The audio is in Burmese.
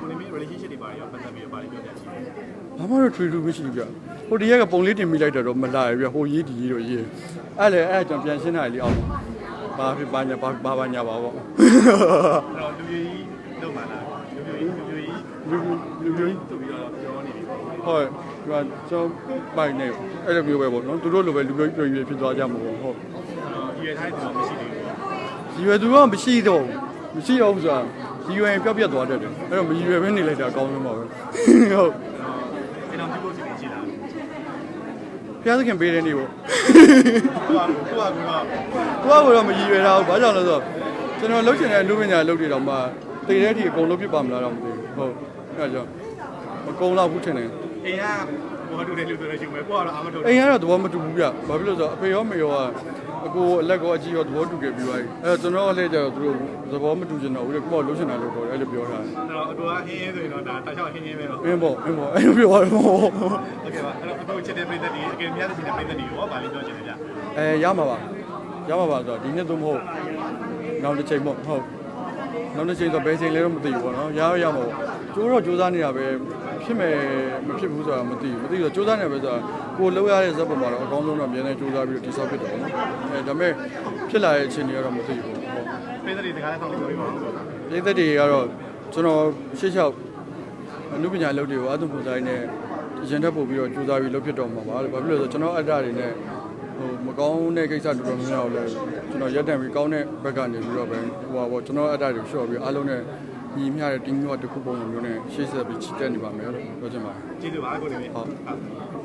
ကိုနေမင်း relationship တွေပါရောပတ်သက်ပြီးတော့ပါလိမ့်ပြောကြရှိတယ်ဘာမှတော့ထွေထူးမရှိဘူးဗျဟိုတရက်ကပုံလေးတင်မိလိုက်တာတော့မလာရဗျဟိုရေးဒီရေးတော့ရေးအဲ့လေအဲ့ကျွန်တော်ပြန်ရှင်းတာလေအောင်ဘာဖြစ်ဘာညာဘာဘာဘာညာပါပေါ့အဲ့တော့လူကြီးလုံးမှလာလူကြီးလူကြီးလူလူလူကြီးသူ့ပြီးတော့ပြောနေပြီပေါ့ဟုတ်ဒီကကျွန်ပိုင်နေအဲ့လိုမျိုးပဲပေါ့နော်သူတို့လိုပဲလူမျိုးပြည်ပြည်ဖြစ်သွားကြမှာပေါ့ဟုတ်ဒီရထားတယ်တော့မရှိသေးဘူးရည်ရွယ်သူကမရှိတော့ဘူးမရှိတော့ဘူးဆိုတာ ရည်ရွယ်ပျောက်ပြတ်သွားတတ်တယ်အဲ့တော့မရည်ရွယ်ပဲနေလိုက်တာအကောင်းဆုံးပါပဲဟုတ်အဲ့တော့ကျွန်တော်ပြုဖို့စီစဉ်ရှိတာဖျားသခင်ပေးတဲ့နေ့ပေါ့ကိုကကိုကကိုကသူကကတော့မရည်ရွယ်တာဘူးဘာကြောင့်လဲဆိုတော့ကျွန်တော်လှုပ်ချင်တဲ့လူပညာလုပ်တွေတော့မှတည်တဲ့အထိအကုန်လုံးပြစ်ပါမလားတော့မသိဘူးဟုတ်အဲ့ဒါကြောင့်မကုံတော့ဘူးထင်တယ်အိမ်က ဘောတူတဲ့လူတွေရှိမယ်ကိုကတော့အာမထုတ် အိမ်ကတော့သဘောမတူဘူးဗျဘာဖြစ်လို့ဆိုတော့အဖေရောမေရောကအကိုအလက်ကောအကြီးရောသဘောတူခဲ့ပြီးသွားပြီအဲ့တော့ကျွန်တော်ကလည်းကြတော့သူတို့သဘောမတူချင်တော့ဘူးလေကိုကလှုပ်ချင်တာလို့ပြောတယ်အဲ့လိုပြောတာ အဲ့တော့အတူကဟင်းရင်းဆိုရင်တော့ဒါတောက်လျှောက်ဟင်းရင်းပဲတော့ အင်းပေါ့အင်းပေါ့အဲ့လိုပြောရတယ်ပေါ့ โอเคပါအဲ့တော့အတူချက်တဲ့ပြည်သက်တွေအကယ်များတဲ့ပြည်သက်တွေရောဗာလေးပြောချင်တယ်ဗျ အဲရမှာပါရမှာပါဆိုတော့ဒီနေ့သို့မဟုတ်နောက်တစ်ချိန်ပေါ့ဟုတ်နောက်တစ်ချိန်ဆိုဘယ်ချိန်လဲတော့မသိဘူးပေါ့နော်ရရရမှာပေါ့ကျိုးတော့စူးစမ်းနေတာပဲ ဖြစ်မယ်မဖြစ်ဘူးဆိုတာမသိဘူးမသိတော့စူးစမ်းနေပဲဆိုတာကိုလောက်ရတဲ့ဇက်ပေါ်မှာတော့အကောင်းဆုံးတော့အများနဲ့စူးစမ်းပြီးတော့တိဆောက်ဖြစ်တယ်ပေါ့နော်အဲဒါပေမဲ့ဖြစ်လာတဲ့အခြေအနေကတော့မသိဘူးပေါ့ဟုတ်ပြည်သက်တွေတကားဆောင်လို့ပြောပြပါဦးပြည်သက်တွေကတော့ကျွန်တော်ရှေ့လျှောက်အနုပညာလုပ်တွေကိုအတုပူဆိုင်နဲ့ရင်ထပ်ပို့ပြီးတော့ကြိုးစားပြီးလုပ်ဖြစ်တော့မှာပါလို့ဘာဖြစ်လို့လဲဆိုတော့ကျွန်တော်အတ္တတွေနဲ့ဟိုမကောင်းတဲ့ကိစ္စတော်တော်များများကိုလည်းကျွန်တော်ရက်တံပြီးကောင်းတဲ့ဘက်ကနေပြီးတော့ပဲဟိုပါပေါ့ကျွန်တော်အတ္တတွေရှော့ပြီးအားလုံးနဲ့ ညီမျှတဲ့တင်းမျိုးတစ်ခုပုံစံမျိုးနဲ့ရှေ့ဆက်ပြီးချစ်တက်နေပါမယ်လို့ပြောချင်ပါတယ်ကျေးဇူးပါကိုနေမင်းဟုတ်ဟုတ်